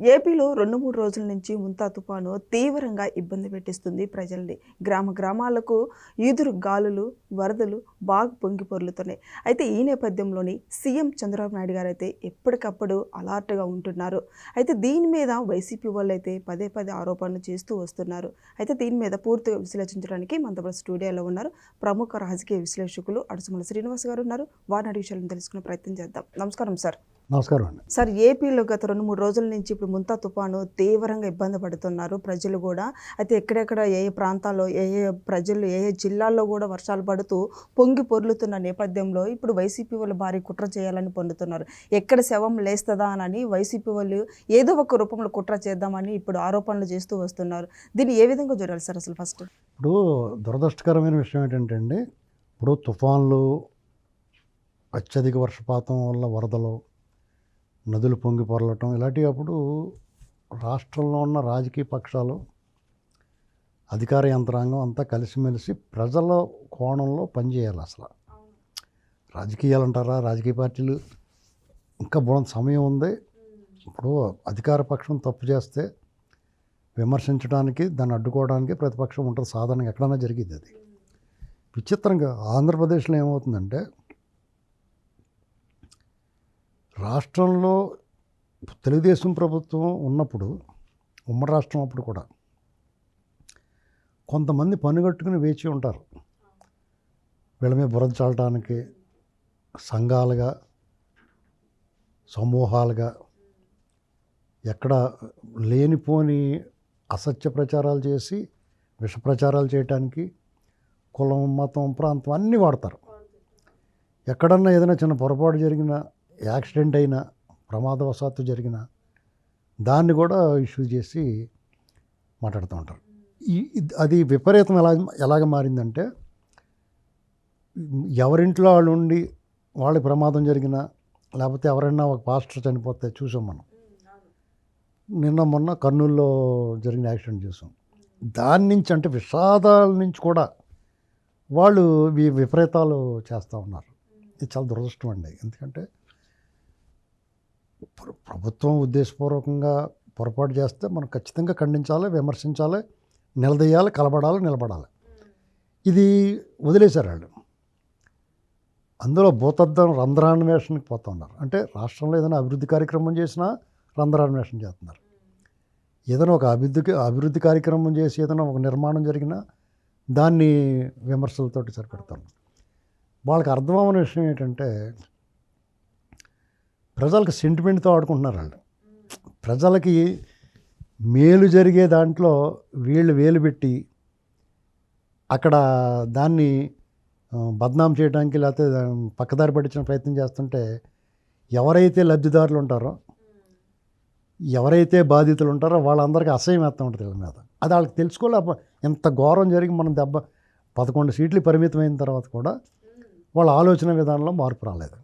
ఏపీలో రెండు మూడు రోజుల నుంచి ముంతా తుఫాను తీవ్రంగా ఇబ్బంది పెట్టిస్తుంది ప్రజల్ని. గ్రామ గ్రామాలకు ఈదురు గాలులు వరదలు బాగా పొంగి పొర్లుతున్నాయి. అయితే ఈ నేపథ్యంలోని సీఎం చంద్రబాబు నాయుడు గారు అయితే ఎప్పటికప్పుడు అలర్ట్గా ఉంటున్నారు. అయితే దీని మీద వైసీపీ వాళ్ళు అయితే పదే పదే ఆరోపణలు చేస్తూ వస్తున్నారు. అయితే దీని మీద పూర్తిగా విశ్లేషించడానికి మనతో స్టూడియోలో ఉన్నారు ప్రముఖ రాజకీయ విశ్లేషకులు అడుసుమల శ్రీనివాస్ గారు ఉన్నారు. వారిని అడిగి విషయాలను తెలుసుకునే ప్రయత్నం చేద్దాం. నమస్కారం సార్. నమస్కారం అండి. సార్ ఏపీలో గత రెండు మూడు రోజుల నుంచి ఇప్పుడు ముంతా తుఫాను తీవ్రంగా ఇబ్బంది పడుతున్నారు ప్రజలు కూడా. అయితే ఎక్కడెక్కడ ఏ ఏ ప్రాంతాల్లో ఏ ఏ ప్రజలు ఏ ఏ జిల్లాల్లో కూడా వర్షాలు పడుతూ పొంగి పొర్లుతున్న నేపథ్యంలో ఇప్పుడు వైసీపీ వాళ్ళు భారీ కుట్ర చేయాలని పొందుతున్నారు. ఎక్కడ శవం లేస్తుందా అని వైసీపీ వాళ్ళు ఏదో ఒక రూపంలో కుట్ర చేద్దామని ఇప్పుడు ఆరోపణలు చేస్తూ వస్తున్నారు. దీన్ని ఏ విధంగా చూడాలి సార్ అసలు ఫస్ట్? ఇప్పుడు దురదృష్టకరమైన విషయం ఏంటంటే అండి ఇప్పుడు తుఫాన్లు అత్యధిక వర్షపాతం వల్ల వరదలు నదులు పొంగి పొరలటం ఇలాంటి అప్పుడు రాష్ట్రంలో ఉన్న రాజకీయ పక్షాలు అధికార యంత్రాంగం అంతా కలిసిమెలిసి ప్రజల కోణంలో పనిచేయాలి అసలు. రాజకీయాలు అంటారా రాజకీయ పార్టీలు ఇంకా బోడం సమయం ఉంది. ఇప్పుడు అధికార పక్షం తప్పు చేస్తే విమర్శించడానికి దాన్ని అడ్డుకోవడానికి ప్రతిపక్షం ఉంటుంది. సాధారణంగా ఎక్కడైనా జరిగింది అది. విచిత్రంగా ఆంధ్రప్రదేశ్లో ఏమవుతుందంటే రాష్ట్రంలో తెలుగుదేశం ప్రభుత్వం ఉన్నప్పుడు ఉమ్మడి రాష్ట్రం అప్పుడు కూడా కొంతమంది పనిగట్టుకుని వేచి ఉంటారు. వీళ్ళ మీద బురద చాలడానికి సంఘాలుగా సమూహాలుగా ఎక్కడ లేనిపోని అసత్య ప్రచారాలు చేసి విష ప్రచారాలు చేయటానికి కులం మతం ప్రాంతం అన్నీ వాడతారు. ఎక్కడన్నా ఏదైనా చిన్న పొరపాటు జరిగిన యాక్సిడెంట్ అయినా ప్రమాదవశాత్తు జరిగిన దాన్ని కూడా ఇష్యూ చేసి మాట్లాడుతూ ఉంటారు. ఈ అది విపరీతం ఎలా ఎలాగ మారిందంటే ఎవరింట్లో వాళ్ళు ఉండి వాళ్ళకి ప్రమాదం జరిగినా లేకపోతే ఎవరైనా ఒక పాస్టర్ చనిపోతే చూసాం మనం. నిన్న మొన్న కర్నూలులో జరిగిన యాక్సిడెంట్ చూసాం. దాని నుంచి అంటే విషాదాల నుంచి కూడా వాళ్ళు ఈ విపరీతాలు చేస్తూ ఉన్నారు. ఇది చాలా దురదృష్టం అండి. ఎందుకంటే ప్రభుత్వం ఉద్దేశపూర్వకంగా పొరపాటు చేస్తే మనం ఖచ్చితంగా ఖండించాలి విమర్శించాలి నిలదీయాలి కలబడాలి నిలబడాలి. ఇది వదిలేశారు వాళ్ళు. అందులో భూతద్దం రంధ్రాన్వేషణకి పోతున్నారు. అంటే రాష్ట్రంలో ఏదైనా అభివృద్ధి కార్యక్రమం చేసినా రంధ్రాన్వేషణ చేస్తున్నారు. ఏదైనా ఒక అభివృద్ధి అభివృద్ధి కార్యక్రమం చేసి ఏదైనా ఒక నిర్మాణం జరిగినా దాన్ని విమర్శలతోటి సరిపెడతాను వాళ్ళకి అర్థమవని విషయం ఏంటంటే ప్రజలకు సెంటిమెంట్తో ఆడుకుంటున్నారు వాళ్ళు. ప్రజలకి మేలు జరిగే దాంట్లో వీళ్ళు వేలు పెట్టి అక్కడ దాన్ని బద్నాం చేయడానికి లేకపోతే పక్కదారి పట్టించిన ప్రయత్నం చేస్తుంటే ఎవరైతే లబ్ధిదారులు ఉంటారో ఎవరైతే బాధితులు ఉంటారో వాళ్ళందరికీ అసహ్యం వేస్తూ ఉంటుంది వీళ్ళ మీద. అది వాళ్ళకి తెలుసుకోలే ఎంత ఘోరం జరిగి మనం దెబ్బ పదకొండు సీట్లు పరిమితమైన తర్వాత కూడా వాళ్ళ ఆలోచన విధానంలో మార్పు రాలేదు.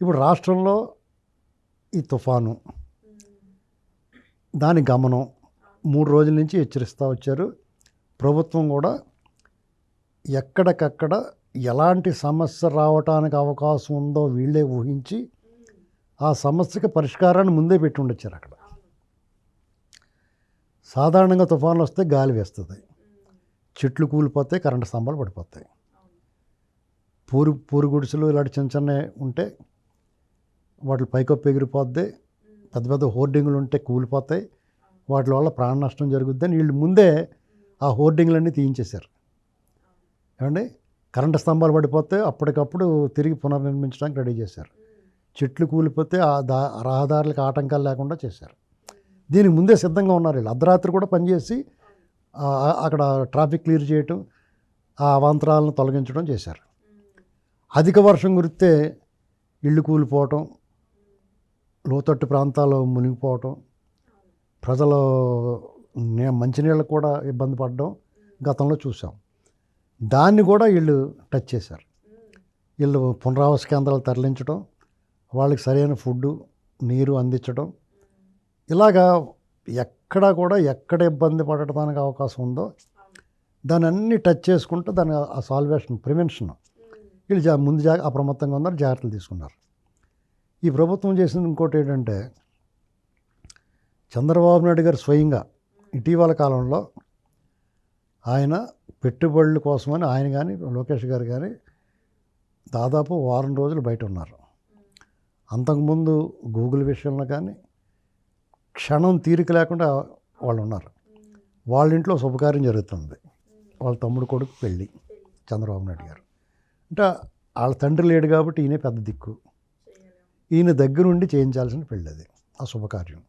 ఇప్పుడు రాష్ట్రంలో ఈ తుఫాను దాని గమనం మూడు రోజుల నుంచి హెచ్చరిస్తూ వచ్చారు. ప్రభుత్వం కూడా ఎక్కడికక్కడ ఎలాంటి సమస్య రావటానికి అవకాశం ఉందో వీళ్ళే ఊహించి ఆ సమస్యకి పరిష్కారాన్ని ముందే పెట్టి ఉండొచ్చారు అక్కడ. సాధారణంగా తుఫాన్లు వస్తే గాలి వేస్తుంది. చెట్లు కూలిపోతాయి కరెంటు స్తంభాలు పడిపోతాయి. పూరు పూరు గుడిసెలు ఇలాంటి చిన్న చిన్న ఉంటే వాటి పైకప్పు ఎగిరిపోద్ది పెద్ద పెద్ద హోర్డింగ్లు ఉంటే కూలిపోతాయి వాటి వల్ల ప్రాణ నష్టం జరుగుద్దని వీళ్ళు ముందే ఆ హోర్డింగ్లన్నీ తీయించేశారు. ఏమండి? కరెంటు స్తంభాలు పడిపోతే అప్పటికప్పుడు తిరిగి పునర్నిర్మించడానికి రెడీ చేశారు. చెట్లు కూలిపోతే ఆ దా రహదారులకు ఆటంకాలు లేకుండా చేశారు. దీనికి ముందే సిద్ధంగా ఉన్నారు వీళ్ళు. అర్ధరాత్రి కూడా పనిచేసి అక్కడ ట్రాఫిక్ క్లియర్ చేయటం ఆ అవాంతరాలను తొలగించడం చేశారు. అధిక వర్షం కురిస్తే ఇళ్ళు కూలిపోవటం లోతట్టు ప్రాంతాలు మునిగిపోవటం ప్రజలు నే మంచినీళ్ళకు కూడా ఇబ్బంది పడడం గతంలో చూసాం. దాన్ని కూడా వీళ్ళు టచ్ చేశారు. వీళ్ళు పునరావాస కేంద్రాలు తరలించడం వాళ్ళకి సరైన ఫుడ్ నీరు అందించడం ఇలాగా ఎక్కడ కూడా ఎక్కడ ఇబ్బంది పడటానికి అవకాశం ఉందో దాన్ని అన్ని టచ్ చేసుకుంటూ దాని ఆ సాల్వేషన్ ప్రివెన్షన్. వీళ్ళు జా ముందు జా అప్రమత్తంగా ఉన్నారు జాగ్రత్తలు తీసుకున్నారు. ఈ ప్రభుత్వం చేసింది ఇంకోటి ఏంటంటే చంద్రబాబు నాయుడు గారు స్వయంగా ఇటీవల కాలంలో ఆయన పెట్టుబడుల కోసమని ఆయన కానీ లోకేష్ గారు కానీ దాదాపు వారం రోజులు బయట ఉన్నారు. అంతకుముందు గూగుల్ విషయంలో కానీ క్షణం తీరిక లేకుండా వాళ్ళు ఉన్నారు. వాళ్ళ ఇంట్లో శుభకార్యం జరుగుతుంది. వాళ్ళ తమ్ముడు కొడుకు పెళ్ళి చంద్రబాబు నాయుడు గారు. అంటే వాళ్ళ తండ్రి లేడు కాబట్టి ఈయనే పెద్ద దిక్కు. ఈయన దగ్గరుండి చేయించాల్సిన పెళ్ళి అది ఆ శుభకార్యం.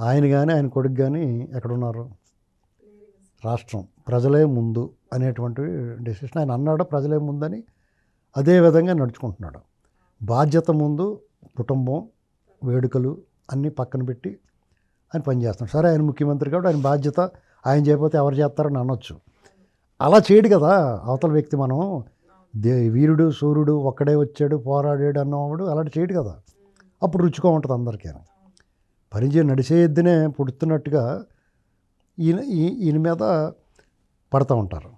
ఆయన కానీ ఆయన కొడుకు కానీ ఎక్కడున్నారు? రాష్ట్రం. ప్రజలే ముందు అనేటువంటి డెసిషన్ ఆయన అన్నాడు ప్రజలే ముందని అదే విధంగా నడుచుకుంటున్నాడు. బాధ్యత ముందు కుటుంబం వేడుకలు అన్నీ పక్కన పెట్టి ఆయన పనిచేస్తున్నాడు. సరే ఆయన ముఖ్యమంత్రి కాబట్టి ఆయన బాధ్యత ఆయన చేయకపోతే ఎవరు చేస్తారని అనొచ్చు. అలా చేయడు కదా అవతల వ్యక్తి మనం. దే వీరుడు సూర్యుడు ఒక్కడే వచ్చాడు పోరాడాడు అన్నవాడు అలాంటి చేయడు కదా. అప్పుడు రుచిగా ఉంటుంది అందరికీ పరిచయం నడిచే ఎద్దునే పుడుతున్నట్టుగా ఈయన ఈ- ఈయన మీద పడతా ఉంటారు.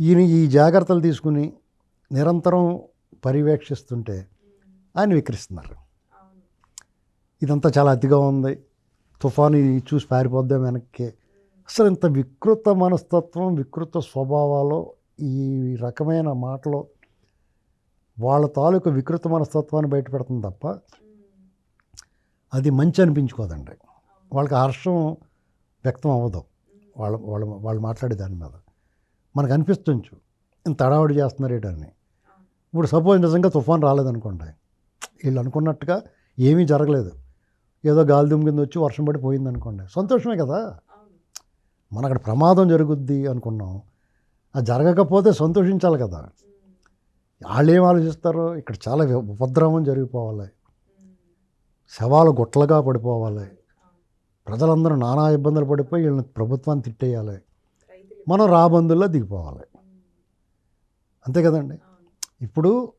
ఈయన ఈ జాగ్రత్తలు తీసుకుని నిరంతరం పర్యవేక్షిస్తుంటే ఆయన వికరిస్తున్నారు ఇదంతా చాలా అతిగా ఉంది. తుఫాను చూసి పారిపోద్దాం వెనక్కి. అసలు ఇంత వికృత మనస్తత్వం వికృత స్వభావాలు ఈ రకమైన మాటలు వాళ్ళ తాలూకు వికృత మనస్తత్వాన్ని బయట పెడుతుంది తప్ప అది మంచి అనిపించుకోదండి. వాళ్ళకి హర్షం వ్యక్తం అవ్వదు. వాళ్ళ వాళ్ళ వాళ్ళు మాట్లాడే దాని మీద. మనకు అనిపిస్తుంచు ఇంత తడావుడి చేస్తున్నారు ఏంటని. ఇప్పుడు సపోజ్ నిజంగా తుఫాన్ రాలేదనుకోండి వీళ్ళు అనుకున్నట్టుగా ఏమీ జరగలేదు. ఏదో గాలి దుమ్ము కింద వచ్చి వర్షం పడి పోయింది అనుకోండి సంతోషమే కదా. మన అక్కడ ప్రమాదం జరుగుద్ది అనుకున్నాం అది జరగకపోతే సంతోషించాలి కదా. వాళ్ళు ఏం ఆలోచిస్తారు ఇక్కడ చాలా ఉపద్రవం జరిగిపోవాలి. శవాలు గుట్టలుగా పడిపోవాలి. ప్రజలందరూ నానా ఇబ్బందులు పడిపోయి వీళ్ళని ప్రభుత్వాన్ని తిట్టేయాలి. మనం రాబందుల్లో దిగిపోవాలి. అంతే కదండి. ఇప్పుడు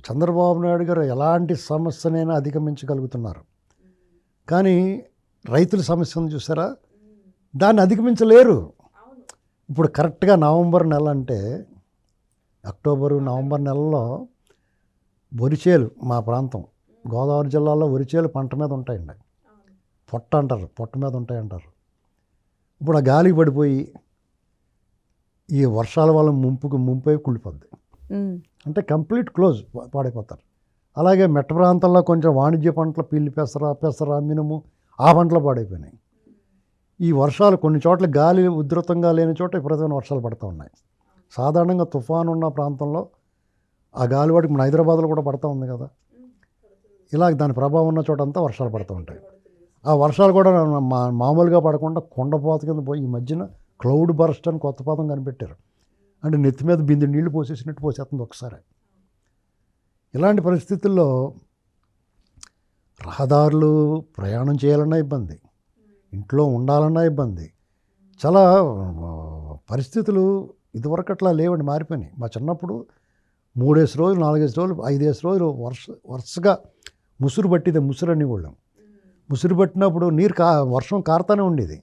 చంద్రబాబు నాయుడు గారు ఎలాంటి సమస్యనైనా అధిగమించగలుగుతున్నారు. కానీ రైతుల సమస్యను చూసారా? దాన్ని అధిగమించలేరు. ఇప్పుడు కరెక్ట్గా నవంబర్ నెల అంటే అక్టోబరు నవంబర్ నెలలో వరిచేలు మా ప్రాంతం. గోదావరి జిల్లాలో వరిచేలు పంట మీద ఉంటాయండి. పొట్ట అంటారు పొట్ట మీద ఉంటాయి అంటారు ఇప్పుడు ఆ గాలికి పడిపోయి ఈ వర్షాల వల్ల ముంపుకు ముంపై కుళ్ళిపోద్ది. అంటే కంప్లీట్ క్లోజ్ పాడైపోతారు. అలాగే మెట్ట ప్రాంతాల్లో కొంచెం వాణిజ్య పంటలు పిల్లి పెసర పెసర మినుము ఆ పంటలు పాడైపోయినాయి. ఈ వర్షాలు కొన్ని చోట్ల గాలి ఉధృతంగా లేని చోట విపరీతమైన వర్షాలు పడుతూ ఉన్నాయి. సాధారణంగా తుఫాను ఉన్న ప్రాంతంలో ఆ గాలివాడికి మన హైదరాబాద్లో కూడా పడుతూ ఉంది కదా. ఇలా దాని ప్రభావం ఉన్న చోట అంతా వర్షాలు పడుతూ ఉంటాయి. ఆ వర్షాలు కూడా మా మామూలుగా పడకుండా కొండపోత కింద పోయి ఈ మధ్యన క్లౌడ్ బర్స్ట్ అని కొత్త పాదం కనిపెట్టారు. అంటే నెత్తి మీద బిందె నీళ్ళు పోసేసినట్టు పోసేస్తుంది ఒకసారి. ఇలాంటి పరిస్థితుల్లో రహదారులు ప్రయాణం చేయాలన్నా ఇబ్బంది. ఇంట్లో ఉండాలన్నా ఇబ్బంది. చాలా పరిస్థితులు ఇదివరకట్లా లేవండి మారిపోయినాయి. మా చిన్నప్పుడు మూడేసి రోజులు నాలుగేసి రోజులు ఐదేసి రోజులు వర్ష వరుసగా ముసురు పట్టిదే ముసురు అనేవాళ్ళం ముసురు పట్టినప్పుడు నీరు కా వర్షం కారుతానే ఉండేది.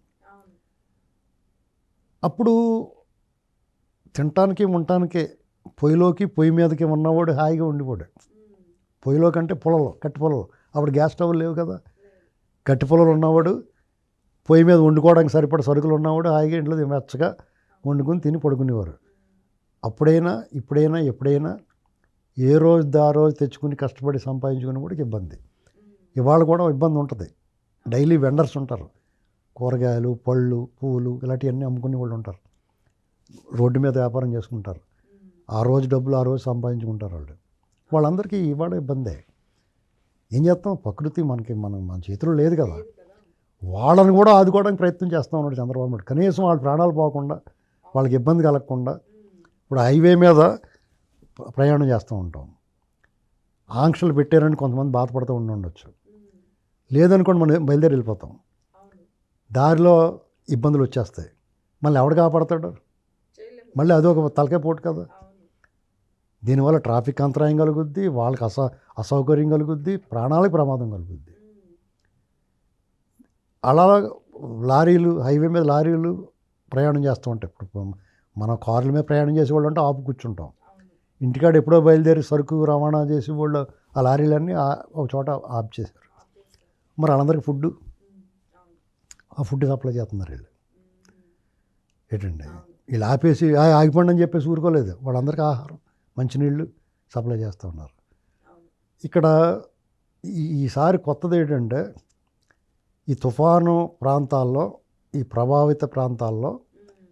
అప్పుడు తినటానికి ఉండటానికి పొయ్యిలోకి పొయ్యి మీదకి ఉన్నవాడు హాయిగా ఉండిపోడు. పొయ్యిలో కంటే పొలంలో కట్టి పొలంలో అప్పుడు గ్యాస్ స్టవ్లు లేవు కదా. కట్టి పొలంలో ఉన్నవాడు పొయ్యి మీద వండుకోవడానికి సరిపడ సరుకులు ఉన్నవాడు హాయిగా ఇంట్లో మెచ్చగా వండుకొని తిని పడుకునేవారు. అప్పుడైనా ఇప్పుడైనా ఎప్పుడైనా ఏ రోజు ఆ రోజు తెచ్చుకుని కష్టపడి సంపాదించుకుని కూడా ఇబ్బంది. ఇవాళ కూడా ఇబ్బంది ఉంటుంది. డైలీ వెండర్స్ ఉంటారు. కూరగాయలు పళ్ళు పూలు ఇలాంటివన్నీ అమ్ముకునే వాళ్ళు ఉంటారు. రోడ్డు మీద వ్యాపారం చేసుకుంటారు. ఆ రోజు డబ్బులు ఆ రోజు సంపాదించుకుంటారు వాళ్ళు. వాళ్ళందరికీ ఇవాళ ఇబ్బందే. ఏం చేస్తాం? ప్రకృతి మనకి మనం మన చేతిలో లేదు కదా. వాళ్ళని కూడా ఆదుకోవడానికి ప్రయత్నం చేస్తూ ఉన్నాడు చంద్రబాబు నాయుడు. కనీసం వాళ్ళ ప్రాణాలు పోకుండా వాళ్ళకి ఇబ్బంది కలగకుండా ఇప్పుడు హైవే మీద ప్రయాణం చేస్తూ ఉంటాం. ఆంక్షలు పెట్టారని కొంతమంది బాధపడుతూ ఉండి ఉండొచ్చు. లేదనుకోండి మనం బయలుదేరి వెళ్ళిపోతాం. దారిలో ఇబ్బందులు వచ్చేస్తాయి. మళ్ళీ ఎవడు కాపాడతాడు? మళ్ళీ అదొక తలకే పోటు కదా. దీనివల్ల ట్రాఫిక్ అంతరాయం కలుగుద్ది వాళ్ళకి అస అసౌకర్యం కలుగుద్ది ప్రాణాలకు ప్రమాదం కలుగుద్ది. అలా లారీలు హైవే మీద లారీలు ప్రయాణం చేస్తూ ఉంటాయి. ఇప్పుడు మన కార్ల మీద ప్రయాణం చేసేవాళ్ళు అంటే ఆపు కూర్చుంటాం. ఇంటికాడ ఎప్పుడో బయలుదేరి సరుకు రవాణా చేసి వాళ్ళు ఆ లారీలన్నీ ఒక చోట ఆఫ్ చేశారు. మరి వాళ్ళందరికీ ఫుడ్ ఆ ఫుడ్ సప్లై చేస్తున్నారు వీళ్ళు. ఏంటండి? వీళ్ళు ఆపేసి "ఆ, ఆగిపోండి అని చెప్పేసి ఊరుకోలేదు. వాళ్ళందరికీ ఆహారం మంచినీళ్ళు సప్లై చేస్తూ ఉన్నారు. ఇక్కడ ఈసారి కొత్తది ఏంటంటే ఈ తుఫాను ప్రాంతాల్లో ఈ ప్రభావిత ప్రాంతాల్లో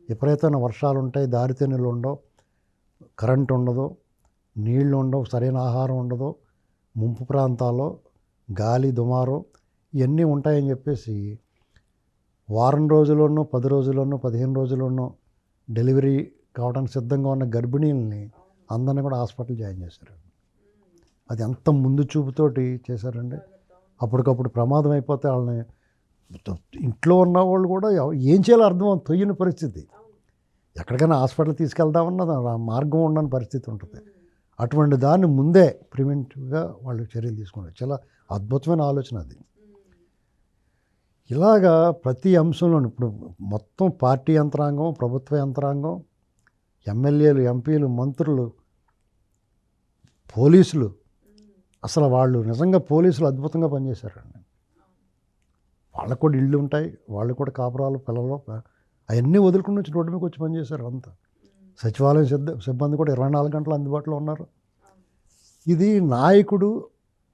విపరీతమైన వర్షాలు ఉంటాయి దారితెన్నులు ఉండవు కరెంట్ ఉండదు నీళ్ళు ఉండవు సరైన ఆహారం ఉండదు. ముంపు ప్రాంతాల్లో గాలి దుమారు ఇవన్నీ ఉంటాయని చెప్పేసి వారం రోజుల్లోనూ పది రోజుల్లోనూ పదిహేను రోజుల్లోనూ డెలివరీ కావడానికి సిద్ధంగా ఉన్న గర్భిణీలని అందరినీ కూడా హాస్పిటల్ జాయిన్ చేశారు. అది ఎంత ముందు చూపుతోటి చేశారండి. అప్పటికప్పుడు ప్రమాదం అయిపోతే వాళ్ళని ఇంట్లో ఉన్న వాళ్ళు కూడా ఏం చేయాలో అర్థం తొయ్యని పరిస్థితి. ఎక్కడికైనా హాస్పిటల్ తీసుకెళ్దామన్నా ఆ మార్గం ఉండని పరిస్థితి ఉంటుంది. అటువంటి దాన్ని ముందే ప్రివెంటివ్గా వాళ్ళు చర్యలు తీసుకున్నారు చాలా అద్భుతమైన ఆలోచన అది. ఇలాగా ప్రతి అంశంలోనూ ఇప్పుడు మొత్తం పార్టీ యంత్రాంగం ప్రభుత్వ యంత్రాంగం ఎమ్మెల్యేలు ఎంపీలు మంత్రులు పోలీసులు అసలు వాళ్ళు నిజంగా పోలీసులు అద్భుతంగా పనిచేశారండి. వాళ్ళకు కూడా ఇళ్ళు ఉంటాయి వాళ్ళు కూడా కాపురాలు పిల్లలు అవన్నీ వదులుకుని వచ్చి రోడ్డు మీదకి వచ్చి పనిచేశారు అంతా. సచివాలయం సిద్ధ సిబ్బంది కూడా ఇరవై నాలుగు గంటలు అందుబాటులో ఉన్నారు. ఇది నాయకుడు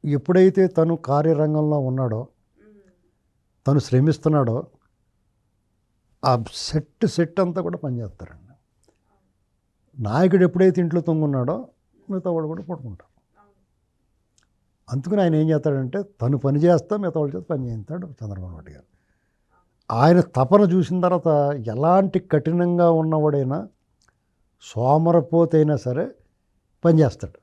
ఎప్పుడైతే తను కార్యరంగంలో ఉన్నాడో తను శ్రమిస్తున్నాడో ఆ సెట్ సెట్ అంతా కూడా పనిచేస్తారండి నాయకుడు ఎప్పుడైతే ఇంట్లో తొంగున్నాడో మిగతా వాడు కూడా పడుకుంటారు. అందుకని ఆయన ఏం చేస్తాడంటే తను పని చేస్తా మిగతా వాళ్ళ చేత పని చేస్తాడు చంద్రబాబు నాయుడు గారు. ఆయన తపన చూసిన తర్వాత ఎలాంటి కఠినంగా ఉన్నవాడైనా సోమరపోతైనా సరే పని చేస్తాడు.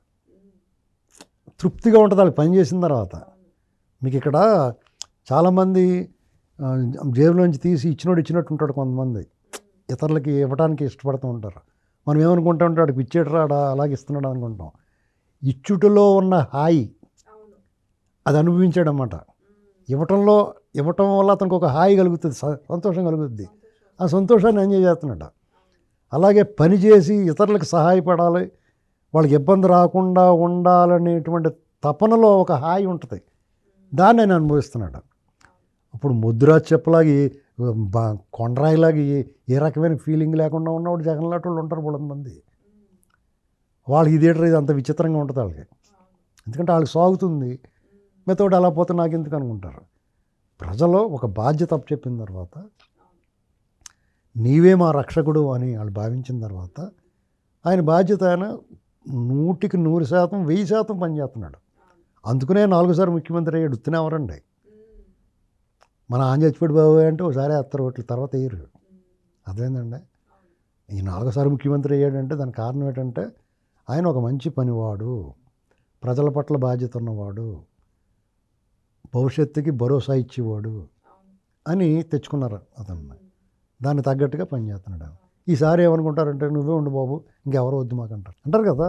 తృప్తిగా ఉంటుంది వాళ్ళు పని చేసిన తర్వాత. మీకు ఇక్కడ చాలామంది జేబులోంచి తీసి ఇచ్చినోడు ఇచ్చినట్టు ఉంటాడు కొంతమంది. ఇతరులకి ఇవ్వడానికి ఇష్టపడుతూ ఉంటారు. మనం ఏమనుకుంటా ఉంటాడు పిచ్చేటరాడా అలాగే ఇస్తున్నాడు అనుకుంటాం. ఇచ్చుటలో ఉన్న హాయి అది అనుభవించాడు అన్నమాట ఇవ్వటంలో ఇవ్వటం వల్ల అతనికి ఒక హాయి కలుగుతుంది స- సంతోషం కలుగుతుంది ఆ సంతోషాన్ని ఎంజాయ్ చేస్తున్నాడు. అలాగే పని చేసి ఇతరులకు సహాయపడాలి వాళ్ళకి ఇబ్బంది రాకుండా ఉండాలనేటువంటి తపనలో ఒక హాయి ఉంటుంది. దాన్ని ఆయన అనుభవిస్తున్నాడు. అప్పుడు ముద్రా చెప్పలాగి కొండరాయిలాగి ఏ- రకమైన ఫీలింగ్ లేకుండా ఉన్నవాడు జగన్ లాంటి వాళ్ళు ఉంటారు కూడా మంది. వాళ్ళకి ఇది ఇది అంత విచిత్రంగా ఉంటుంది వాళ్ళకి. ఎందుకంటే వాళ్ళకి సాగుతుంది. మిగతాడు అలా పోతే నాకు ఎందుకు అనుకుంటారు? ప్రజలు ఒక బాధ్యత చెప్పిన తర్వాత నీవే మా రక్షకుడు అని వాళ్ళు భావించిన తర్వాత ఆయన బాధ్యత ఆయన నూటికి నూరు శాతం వెయ్యి శాతం పనిచేస్తున్నాడు. అందుకనే నాలుగోసారి ముఖ్యమంత్రి అయ్యాడు. ఉత్తినవరండి మన ఆంజనేయపేట బాబు అంటే ఒకసారి వేస్తారు ఓట్లు తర్వాత వేయరు అదేందండి ఈ నాలుగోసారి ముఖ్యమంత్రి అయ్యాడంటే దానికి కారణం ఏంటంటే ఆయన ఒక మంచి పనివాడు. ప్రజల పట్ల బాధ్యత ఉన్నవాడు. భవిష్యత్తుకి భరోసా ఇచ్చేవాడు అని తెచ్చుకున్నారు అతన్ని. దాన్ని తగ్గట్టుగా పనిచేస్తున్నాడు ఈసారి ఏమనుకుంటారంటే నువ్వే ఉండు బాబు ఇంకెవరో వద్దు మాకు అంటారు అంటారు కదా.